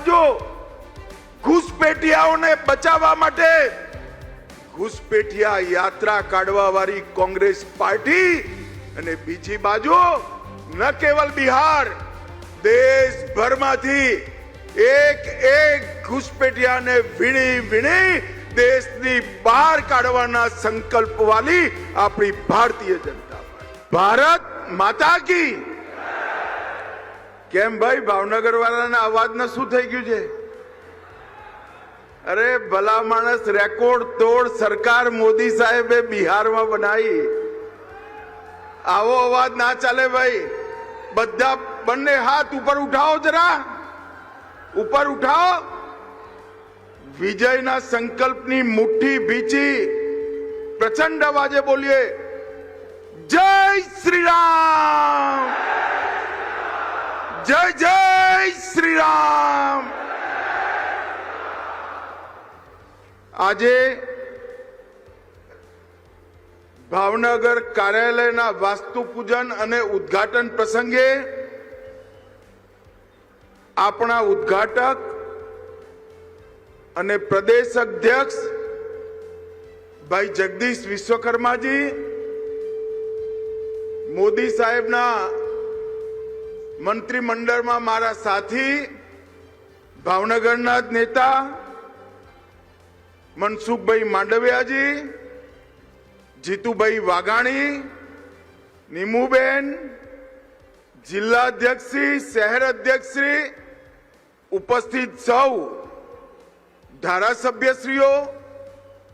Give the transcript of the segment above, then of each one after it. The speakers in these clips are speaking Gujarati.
બાજુ ઘૂસપેટિયાઓને બચાવવા માટે ઘૂસપેટિયા યાત્રા કાઢવા વાળી કોંગ્રેસ પાર્ટી અને બીજી બાજુ ન કેવલ બિહાર, દેશભરમાંથી એક એક ઘૂસપેઠિયાને વીણી વીણી દેશની બહાર કાઢવાના સંકલ્પ વાલી આપણી ભારતીય જનતા ભારત માતા કી. કેમ ભાઈ? ભાવનગર વાળાના અવાજને શું થઈ ગયું છે? અરે ભલા માણસ, રેકોર્ડ તોડ સરકાર મોદી સાહેબે બિહારમાં બનાવી. આવો અવાજ ના ચાલે ભાઈ. બધા બંને હાથ ઉપર ઉઠાવો જરા. ઉપર ઉઠાવો. વિજયના સંકલ્પની મુઠ્ઠી ભીચી પ્રચંડ અવાજે બોલીએ, જય શ્રી રામ જય જય શ્રી રામ આજે ભાવનગર કાર્યાલયના વાસ્તુ પૂજન અને ઉદ્ઘાટન પ્રસંગે આપણા ઉદ્ઘાટક અને પ્રદેશ અધ્યક્ષ ભાઈ જગદીશ વિશ્વકર્માજી, મોદી સાહેબના મંત્રીમંડળમાં મારા સાથી, ભાવનગરના જ નેતા, મનસુખભાઈ માંડવિયાજી, જીતુભાઈ વાઘાણી, નીમુબેન, જિલ્લા અધ્યક્ષશ્રી, શહેર અધ્યક્ષશ્રી ઉપસ્થિત સૌ ધારાસભ્યશ્રીઓ,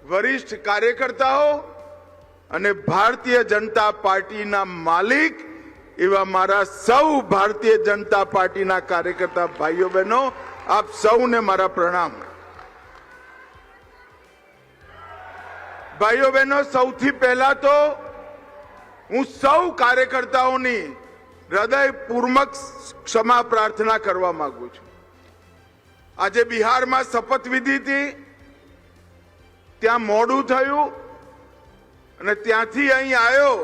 વરિષ્ઠ કાર્યકર્તાઓ અને ભારતીય જનતા પાર્ટીના માલિક એવા મારા સૌ ભારતીય જનતા પાર્ટીના કાર્યકર્તા ભાઈઓ બહેનો, આપ સૌને મારા પ્રણામ. ભાઈઓ બહેનો, સૌથી પહેલા તો હું સૌ કાર્યકર્તાઓની હૃદયપૂર્વક ક્ષમા પ્રાર્થના કરવા માંગુ છું. આજે બિહારમાં શપથવિધિ હતી, ત્યાં મોડું થયું અને ત્યાંથી અહીં આવ્યો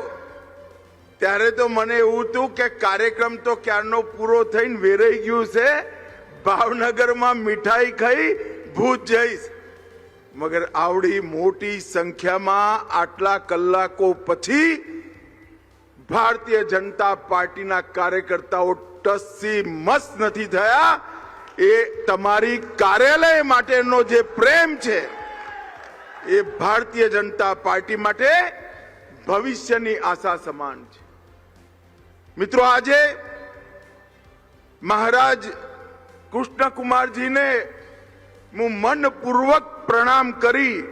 ત્યારે તો મને એવું હતું કે કાર્યક્રમ તો ક્યારનો પૂરો થઈને વેરાઈ ગયું છે. ભાવનગરમાં મીઠાઈ ખાઈ ભૂત જઈશ. મગર આવડી મોટી સંખ્યામાં આટલા કલાકો પછી ભારતીય જનતા પાર્ટીના કાર્યકર્તાઓ ટસી મસ નથી થયા. એ તમારી કાર્યાલય માટેનો જે પ્રેમ છે, એ ભારતીય જનતા પાર્ટી માટે ભવિષ્યની આશા સમાન છે. મિત્રો, આજે મહારાજ કૃષ્ણકુમારજીને હું મનપૂર્વક પ્રણામ કરી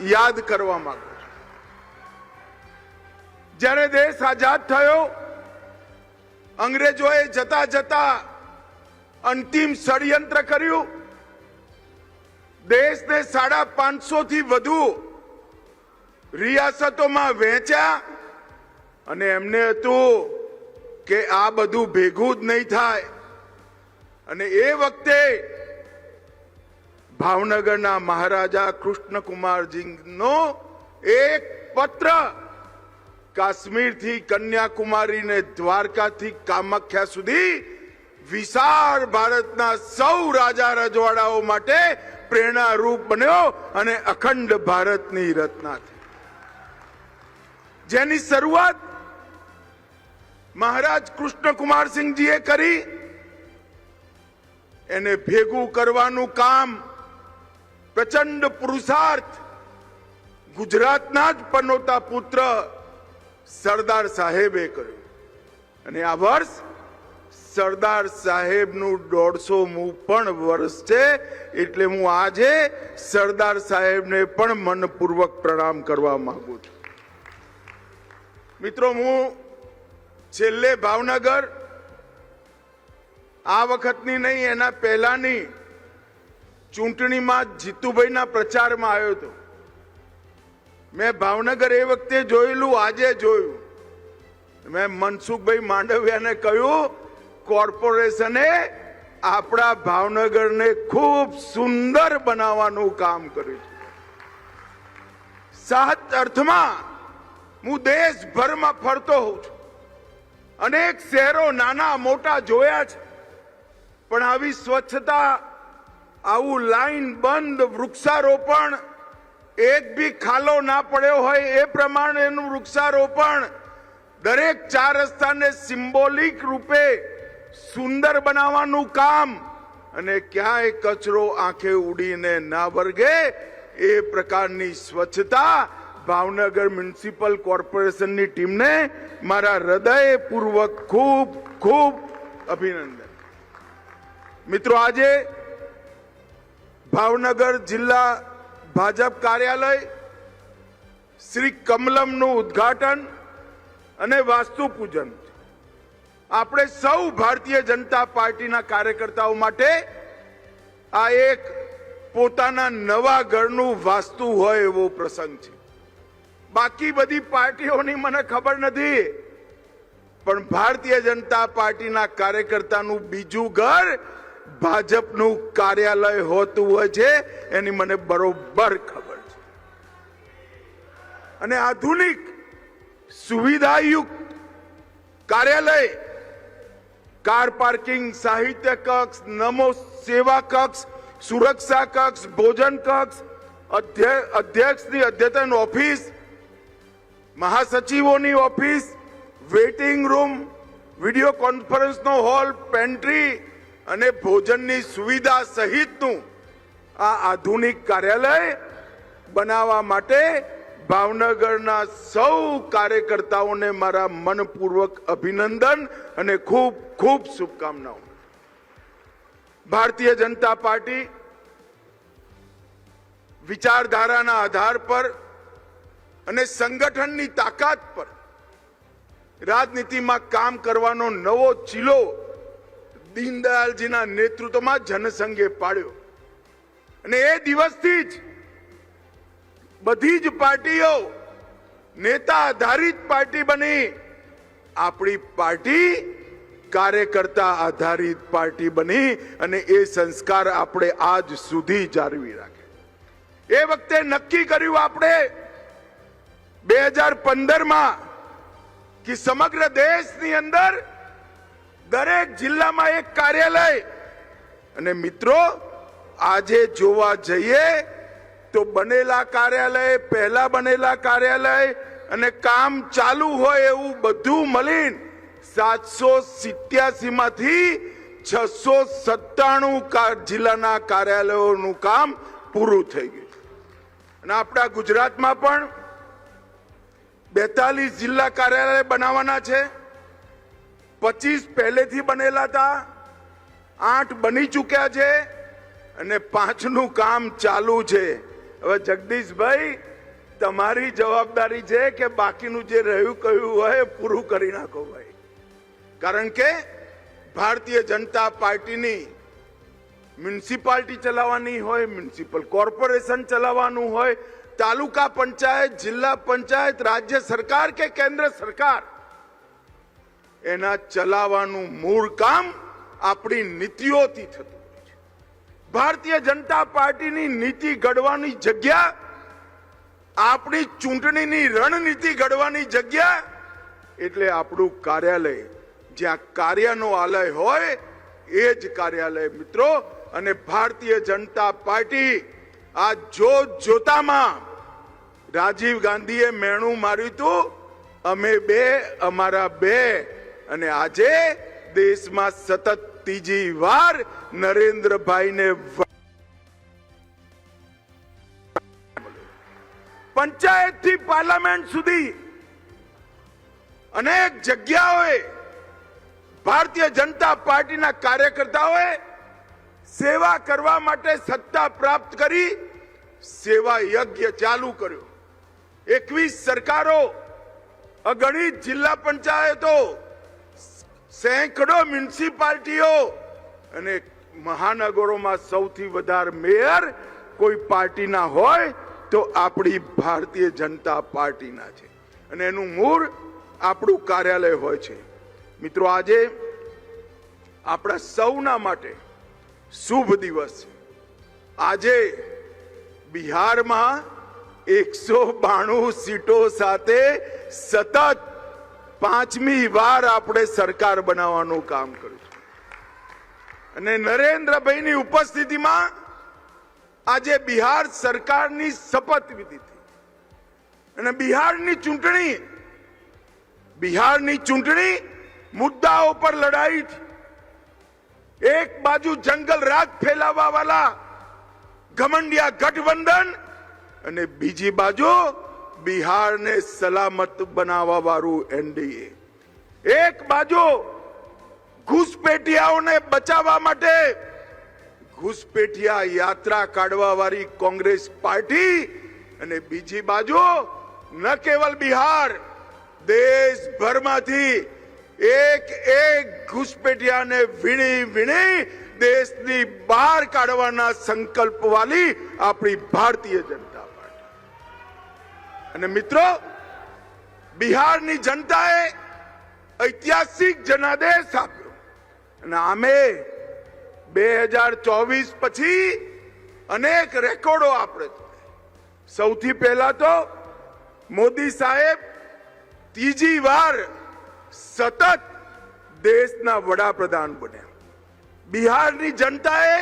યાદ કરવા માંગુ છું. જ્યારે દેશ આઝાદ થયો, અંગ્રેજોએ જતા જતા અંતિમ ષડયંત્ર કર્યું. દેશને સાડા પાંચસો થી વધુ રિયાસતોમાં વહેંચ્યા અને એમને હતું કે આ બધું ભેગું જ નહીં થાય. અને એ વખતે ભાવનગરના મહારાજા કૃષ્ણકુમારજીનો એક પત્ર કાશ્મીરથી કન્યાકુમારીને દ્વારકાથી કામાખ્યા સુધી વિશાળ ભારતના સૌ રાજા રજવાડાઓ માટે પ્રેરણારૂપ બન્યો અને અખંડ ભારતની રચના થઈ. જેની શરૂઆત મહારાજ કૃષ્ણકુમારસિંહજીએ કરી. એને ભેગું કરવાનું કામ પ્રચંડ પુરુષાર્થ ગુજરાતના જ પનોતા પુત્ર સરદાર સાહેબે કર્યું. અને આ વર્ષ સરદાર સાહેબનું દોઢસોમું પણ વર્ષ છે, એટલે હું આજે સરદાર સાહેબને પણ મનપૂર્વક પ્રણામ કરવા માંગુ છું. મિત્રો, હું છેલ્લે ભાવનગર. આ વખતની નહીં, એના પહેલાની ચૂંટણીમાં જીતુભાઈના પ્રચારમાં આવ્યો હતો. મેં ભાવનગર એ વખતે જોયેલું, આજે જોયું. મેં મનસુખભાઈ માંડવિયાને કહ્યું, કોર્પોરેશને આપણા ભાવનગરને ખૂબ સુંદર બનાવવાનું કામ કર્યું છે. સાત અર્થમાં હું દેશભરમાં ફરતો હોઉં છું. અનેક શહેરો નાના મોટા જોયા છે પણ આવી સ્વચ્છતા, આવું લાઈન બંધ વૃક્ષારોપણ એક બી ખાલો ના પડ્યો હોય એ પ્રમાણેનું વૃક્ષારોપણ દરેક ચાર રસ્તાને સિમ્બોલિક રૂપે સુંદર બનાવવાનું કામ અને ક્યાંય કચરો આંખે ઉડીને ના વર્ગે એ પ્રકારની સ્વચ્છતા ભાવનગર મ્યુનિસિપલ કોર્પોરેશનની ટીમને મારા હૃદયપૂર્વક ખૂબ ખૂબ અભિનંદન. મિત્રો, આજે ભાવનગર જિલ્લા ભાજપ કાર્યાલય શ્રી કમલમનું ઉદ્ઘાટન અને વાસ્તુ પૂજન આપણે સૌ ભારતીય જનતા પાર્ટીના કાર્યકર્તાઓ માટે આ એક પોતાના નવા ઘરનું વાસ્તુ હોય એવો પ્રસંગ છે. બાકી બધી પાર્ટીઓની મને ખબર નથી. પણ ભારતીય જનતા પાર્ટીના કાર્યકર્તાનું બીજું ઘર ભાજપનું કાર્યાલય હોતું હોય છે, એની મને બરોબર ખબર છે. અને આધુનિક, સુવિધાયુક્ત કાર્યાલય, કાર પાર્કિંગ, સાહિત્ય કક્ષ, નમો સેવા કક્ષ, સુરક્ષા કક્ષ, ભોજન કક્ષ, અધ્ય- અધ્યક્ષની અદ્યતન ઓફિસ મહાસચિવોની ઓફિસ, વેઇટિંગ રૂમ, વિડિયો કોન્ફરન્સનો હોલ, પેન્ટ્રી અને ભોજનની સુવિધા સહિતનું આ આધુનિક કાર્યાલય બનાવવા માટે ભાવનગરના સૌ કાર્યકર્તાઓને મારા મનપૂર્વક અભિનંદન અને ખૂબ ખૂબ શુભકામનાઓ. ભારતીય જનતા પાર્ટી વિચારધારાના આધાર પર અને સંગઠનની તાકાત પર રાજનીતિમાં કામ કરવાનો નવો ચીલો દીનદયાલજીના નેતૃત્વમાં જનસંઘે પાડ્યો. અને એ દિવસથી જ બધી જ પાર્ટીઓ નેતા આધારિત પાર્ટી બની. આપણી પાર્ટી કાર્યકર્તા આધારિત પાર્ટી બની અને એ સંસ્કાર આપણે આજ સુધી જાળવી રાખે. એ વખતે નક્કી કર્યું આપણે બે હજાર પંદરમાં કે સમગ્ર દેશની અંદર દરેક જિલ્લામાં એક કાર્યાલય. અને મિત્રો, આજે જોવા જઈએ તો બનેલા કાર્યાલય, પહેલા બનેલા કાર્યાલય અને કામ ચાલુ હોય એવું બધું મળીને સાતસો સિત્યાસી માંથી છસો સત્તાણું જિલ્લાના કાર્યાલયોનું કામ પૂરું થઈ ગયું. અને આપણા ગુજરાતમાં પણ બેતાલીસ જિલ્લા કાર્યાલય બનાવવાના છે. પચીસ પહેલેથી બનેલા હતા. આઠ બની ચૂક્યા છે અને પાંચનું કામ ચાલુ છે. હવે જગદીશભાઈ, તમારી જવાબદારી છે કે બાકીનું જે રહ્યું કહ્યું હોય પૂરું કરી નાખો ભાઈ. કારણ કે ભારતીય જનતા પાર્ટીની મ્યુનિસિપાલિટી ચલાવવાની હોય, મ્યુનિસિપલ કોર્પોરેશન ચલાવવાનું હોય તાલુકા પંચાયત, જિલ્લા પંચાયત, રાજ્ય સરકાર કે કેન્દ્ર સરકાર? એના ચલાવવાનું મૂળ કામ આપણી નીતિઓથી થતું હોય છે. ભારતીય જનતા પાર્ટીની નીતિ ઘડવાની જગ્યા, આપણી ચૂંટણીની રણનીતિ ઘડવાની જગ્યા, એટલે આપણું કાર્યાલય, જ્યાં કાર્યનો આલય હોય, એ જ કાર્યાલય, મિત્રો. અને ભારતીય જનતા પાર્ટી આ જોત જોતામાં રાજીવ ગાંધીએ મેણું માર્યું હતું, અમે બે, અમારા બે, અને આજે દેશમાં સતત ત્રીજી વાર નરેન્દ્રભાઈને પંચાયતથી પાર્લામેન્ટ સુધી અનેક જગ્યાઓએ ભારતીય જનતા પાર્ટીના કાર્યકર્તાઓએ સેવા કરવા માટે સત્તા પ્રાપ્ત કરી સેવા યજ્ઞ ચાલુ કર્યો. એકવીસ સરકારો, અગણિત જિલ્લા પંચાયતો, સેંકડો મ્યુનિસિપાલિટીઓ અને મહાનગરોમાં સૌથી વધારે મેયર કોઈ પાર્ટીના હોય તો આપણી ભારતીય જનતા પાર્ટીના છે. અને એનું મૂળ આપણું કાર્યાલય હોય છે. મિત્રો, આજે આપણા સૌના માટે શુભ દિવસ છે. આજે બિહારમાં એકસો બાણું સીટો સાથે સતત પાંચમી વાર આપણે સરકાર બનાવવાનું કામ કર્યું અને નરેન્દ્રભાઈની ઉપસ્થિતિમાં આજે બિહાર સરકારની શપથ વિધિ અને બિહારની ચૂંટણી બિહારની ચૂંટણી મુદ્દાઓ પર લડાઈ એક બાજુ જંગલ રાગ ફેલાવવા વાળા ઘમંડિયા ગઠબંધન અને બીજી બાજુ બિહારને સલામત બનાવવા વાળું એનડીએ. એક બાજુ ઘૂસપેટિયાઓને બચાવવા માટે ઘૂસપેટિયા યાત્રા કાઢવા વાળી કોંગ્રેસ પાર્ટી અને બીજી બાજુ ન કેવલ બિહાર, દેશભરમાંથી એક એક ઘૂસપેટિયાને વીણી વીણી દેશની બહાર કાઢવાના સંકલ્પ વાલી આપણી ભારતીય જનતા પાર્ટી. અને મિત્રો, બિહારની જનતાએ ઐતિહાસિક જનાદેશ આપ્યો. અને આમે બે હજાર ચોવીસ પછી અનેક રેકોર્ડો આપણે સૌથી પહેલા તો મોદી સાહેબ ત્રીજી વાર સતત દેશના વડાપ્રધાન બન્યા. બિહારની જનતાએ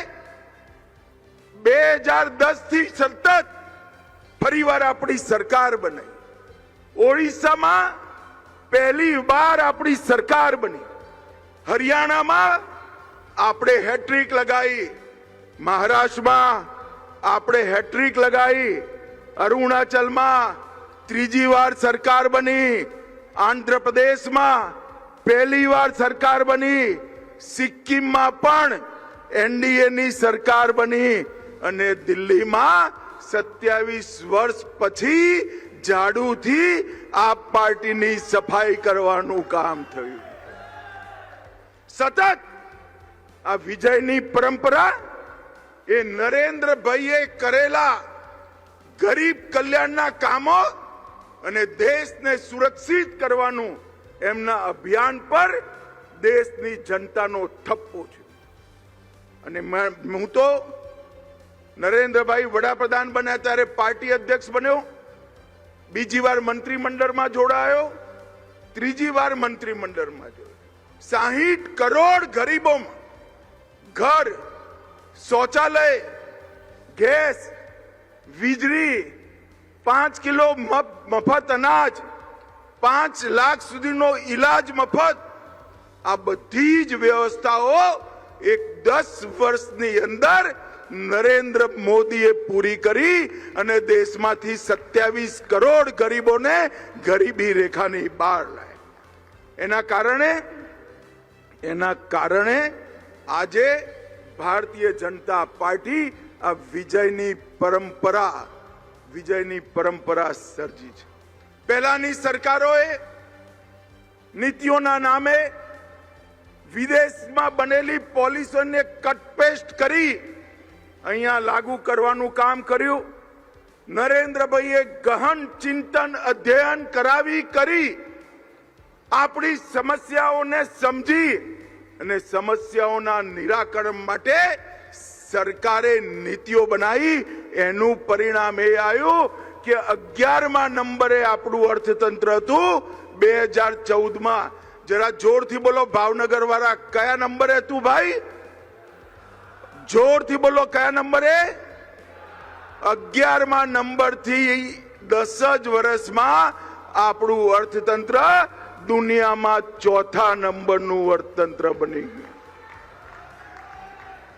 બે હજાર દસથી સતત ફરીવાર આપણી સરકાર બની ઓડિશામાં પહેલી વાર આપણી સરકાર બની. હરિયાણામાં આપણે હેટ્રિક લગાવી. મહારાષ્ટ્રમાં આપણે હેટ્રિક લગાવી. અરુણાચલમાં ત્રીજી વાર સરકાર બની. આંધ્રપ્રદેશમાં પહેલી વાર સરકાર બની. સિક્કિમમાં પણ એનડીએ ની સરકાર બની અને દિલ્હીમાં સત્યાવીસ વર્ષ પછી ઝાડુથી આ પાર્ટીની સફાઈ કરવાનું કામ થયું. સતત આ વિજયની પરંપરા એ નરેન્દ્રભાઈએ કરેલા ગરીબ કલ્યાણના કામો અને દેશને સુરક્ષિત કરવાનું એમના અભિયાન પર દેશની જનતાનો ઠપ્પો છે. અને હું તો નરેન્દ્રભાઈ વડાપ્રધાન બન્યા ત્યારે પાર્ટી અધ્યક્ષ બન્યો. બીજી વાર મંત્રીમંડળમાં જોડાયો. ત્રીજી વાર મંત્રીમંડળમાં જોડાયો. સાહીઠ કરોડ ગરીબોમાં ઘર, શૌચાલય, ગેસ, વીજળી, પાંચ કિલો મફ- મફત અનાજ, પાંચ લાખ સુધીનો ઈલાજ મફત આ બધી જ વ્યવસ્થાઓ એક દસ વર્ષની અંદર નરેન્દ્ર મોદીએ પૂરી કરી અને દેશમાંથી સત્યાવીસ કરોડ ગરીબોને ગરીબી રેખાની બહાર લાય એના કારણે એના કારણે આજે ભારતીય જનતા પાર્ટી આ વિજયની પરંપરા વિજયની પરંપરા સર્જી છે. પહેલાની સરકારોએ નીતિઓના નામે વિદેશમાં બનેલી પોલિસીને કટપેસ્ટ કરી અહીંયા લાગુ કરવાનું કામ કર્યું. નરેન્દ્રભાઈએ ગહન ચિંતન અધ્યયન કરાવી કરી. આપણી સમસ્યાઓને સમજી અને સમસ્યાઓના નિરાકરણ માટે સરકારે નીતિઓ બનાવી. એનું પરિણામ એ આવ્યું કે અગિયારમાં નંબરે આપણું અર્થતંત્ર હતું. બે હજાર ચૌદમાં જરા જોરથી બોલો ભાવનગર વાળા કયા નંબરે તું ભાઈ? જોરથી બોલો, કયા નંબરે? અગિયારમાં નંબરથી દસ જ વર્ષમાં આપણું અર્થતંત્ર દુનિયામાં ચોથા નંબરનું અર્થતંત્ર બની ગયું.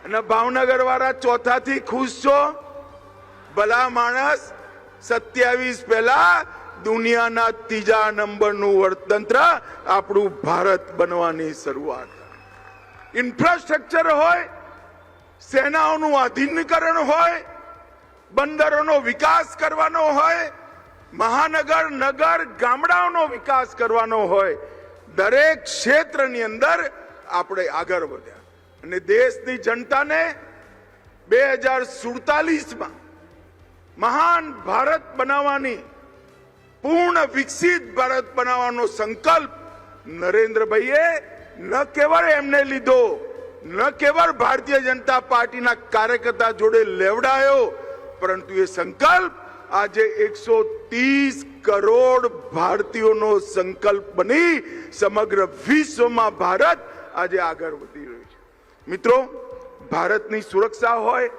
અને ભાવનગર વાળા ચોથાથી ખુશ છો? ભલા માણસ, સત્યાવીસ પહેલા દુનિયાના ત્રીજા નંબરનું અર્થતંત્ર આપણું ભારત બનવાની શરૂઆત. ઇન્ફ્રાસ્ટ્રક્ચર હોય, સેનાઓનું આધીનીકરણ હોય, બંદરોનો વિકાસ કરવાનો હોય, મહાનગર, નગર, ગામડાઓનો વિકાસ કરવાનો હોય, દરેક ક્ષેત્રની અંદર આપણે આગળ વધ્યા. અને દેશની જનતાને બે હજાર સુડતાલીસમાં મહાન ભારત બનાવવાની પૂર્ણ વિકસિત ભારત બનાવવાનો સંકલ્પ નરેન્દ્રભાઈએ ન કેવળ એમને લીધો, ન કેવળ ભારતીય જનતા પાર્ટીના કાર્યકર્તા જોડે લેવડાયો, પરંતુ એ સંકલ્પ આજે એકસો ત્રીસ કરોડ ભારતીયોનો સંકલ્પ બની સમગ્ર વિશ્વમાં ભારત આજે આગળ વધી રહ્યું છે. મિત્રો, ભારતની સુરક્ષા હોય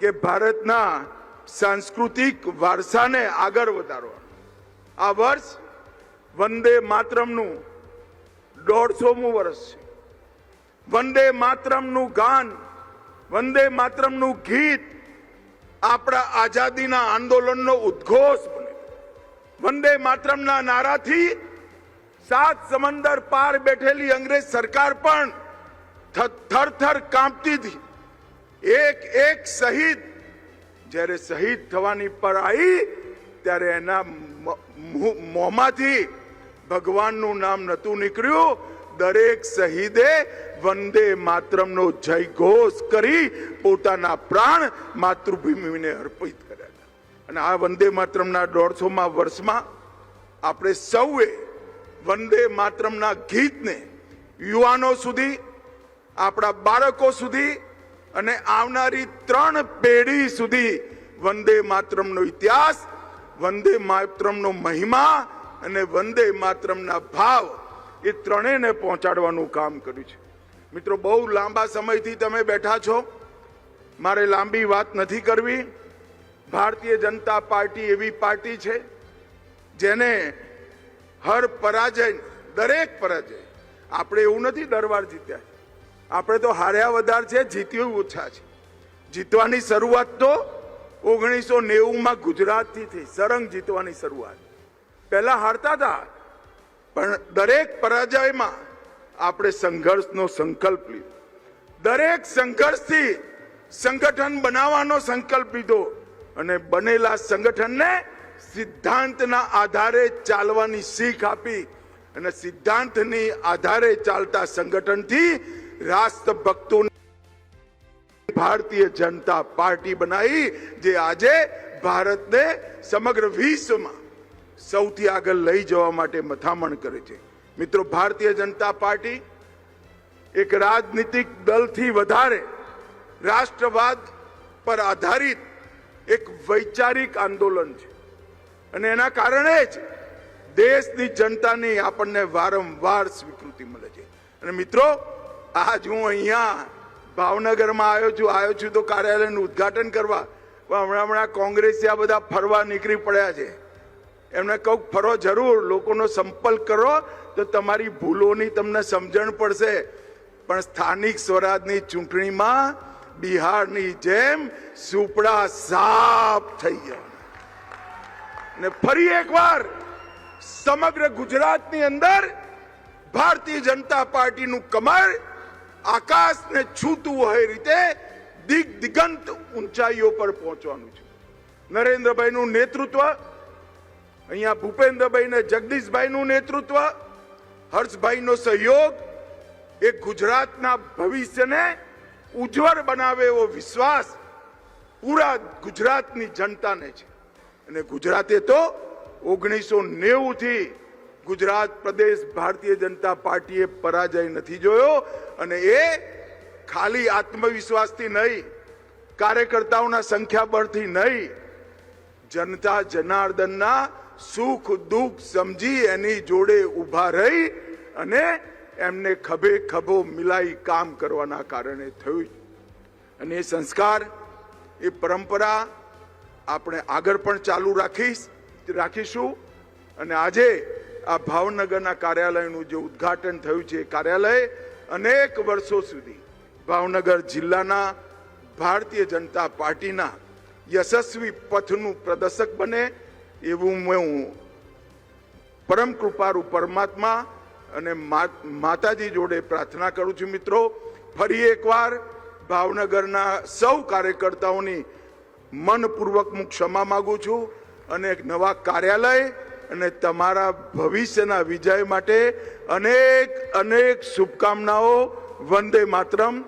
કે ભારતના સાંસ્કૃતિક વારસાને આગળ વધારવા આ વર્ષ વંદે માતરમનું દોઢસોમું વર્ષ છે. વંદે માતરમનું ગાન, વંદે માતરમનું ગીત આપણા આઝાદીના આંદોલનનો ઉદ્ઘોષ બને. વંદે માતરમના નારાથી સાત સમંદર પાર બેઠેલી અંગ્રેજ સરકાર પણ થરથર થર કાંપતી હતી. એક એક શહીદ જ્યારે શહીદ થવાની પર આવી ત્યારે એના મોંમાંથી ભગવાનનું નામ નતું નીકળ્યું. દરેક શહીદે વંદે માતરમનો જય ઘોષ કરી પોતાના પ્રાણ માતૃભૂમિને અર્પિત કર્યા અને આ વંદે માતરમના દોઢસોમાં વર્ષમાં આપણે સૌએ વંદે માતરમના ગીતને યુવાનો સુધી, આપણા બાળકો સુધી અને આવનારી ત્રણ પેઢી સુધી વંદે માતરમનો ઇતિહાસ વંદે માતરમનો મહિમા અને વંદે માતરમના ભાવ એ ત્રણેયને પહોંચાડવાનું કામ કર્યું છે. મિત્રો, બહુ લાંબા સમયથી તમે બેઠા છો. મારે લાંબી વાત નથી કરવી. ભારતીય જનતા પાર્ટી એવી પાર્ટી છે જેને હર પરાજય, દરેક પરાજય, આપણે એવું નથી દરવાર જીત્યા. આપણે તો હાર્યા વધાર છે, જીત્યું ઓછા છે. જીતવાની શરૂઆત તો ઓગણીસો નેવુંમાં ગુજરાતથી સરંગ જીતવાની શરૂઆત. પહેલા હારતા હતા, પણ દરેક પરાજયમાં આપણે સંઘર્ષનો સંકલ્પ લીધો. દરેક સંઘર્ષથી સંગઠન બનાવવાનો સંકલ્પ લીધો અને બનેલા સંગઠનને સિદ્ધાંતના આધારે ચાલવાની શીખ આપી અને સિદ્ધાંતની આધારે ચાલતા સંગઠનથી રાષ્ટ્રભક્તો ભારતીય જનતા પાર્ટી બનાવી જે આજે ભારતને સમગ્ર વિશ્વમાં સૌથી આગળ લઈ જવા માટે મથામણ કરે છે. મિત્રો, ભારતીય જનતા પાર્ટી એક રાજનીતિક દલથી વધારે રાષ્ટ્રવાદ પર આધારિત એક વૈચારિક આંદોલન છે. અને એના કારણે જ દેશની જનતાની આપણને વારંવાર સ્વીકૃતિ મળે છે. અને મિત્રો, આજ હું અહીંયા ભાવનગરમાં આવ્યો છું આવ્યો છું તો કાર્યાલયનું ઉદ્ઘાટન કરવા. પણ હમણાં હમણાં કોંગ્રેસી આ બધા ફરવા નીકળી પડ્યા છે. એમને કહું, ફરો જરૂર, લોકોનો સંપર્ક કરો, તો તમારી ભૂલોની તમને સમજણ પડશે. પણ સ્થાનિક સ્વરાજની ચૂંટણીમાં બિહારની જેમ સુપડા સાફ થઈ ગયા. ને ફરી એકવાર સમગ્ર ગુજરાતની અંદર ભારતીય જનતા પાર્ટીનું કમર આકાશને છૂતું હોય રીતે દિગ દિગંત ઊંચાઈઓ પર પહોંચવાનું છે. નરેન્દ્રભાઈનું નેતૃત્વ, અહીંયા ભૂપેન્દ્રભાઈ ને જગદીશભાઈનું નેતૃત્વ, હર્ષભાઈનો સહયોગ, એ ગુજરાતના ભવિષ્યને ઉજ્જવળ બનાવે એવો વિશ્વાસ પૂરા ગુજરાતની જનતાને છે. અને ગુજરાતે તો ઓગણીસો નેવું થી ગુજરાત પ્રદેશ ભારતીય જનતા પાર્ટીએ પરાજય નથી જોયો અને એ ખાલી આત્મવિશ્વાસથી નહીં, કાર્યકર્તાઓના સંખ્યાબળથી નહીં, જનતા જનાર્દનના સુખ દુઃખ સમજી એની જોડે ઊભા રહી અને એમને ખભે ખભો મિલાઈ કામ કરવાના કારણે થયું અને એ સંસ્કાર, એ પરંપરા આપણે આગળ પણ ચાલુ રાખીશ, રાખીશું. અને આજે આ ભાવનગરના કાર્યાલયનું જે ઉદ્ઘાટન થયું છે કાર્યાલય અનેક વર્ષો સુધી ભાવનગર જિલ્લાના ભારતીય જનતા પાર્ટીના યશસ્વી પથનું પ્રદર્શક બને એવું હું પરમ કૃપારૂ પરમાત્મા અને માતાજી જોડે પ્રાર્થના કરું છું મિત્રો. ફરી એકવાર ભાવનગરના સૌ કાર્યકર્તાઓની મનપૂર્વક હું ક્ષમા માગું છું અને એક નવા કાર્યાલય અને તમારા ભવિષ્યના વિજય માટે અનેક અનેક શુભકામનાઓ વંદે માતરમ.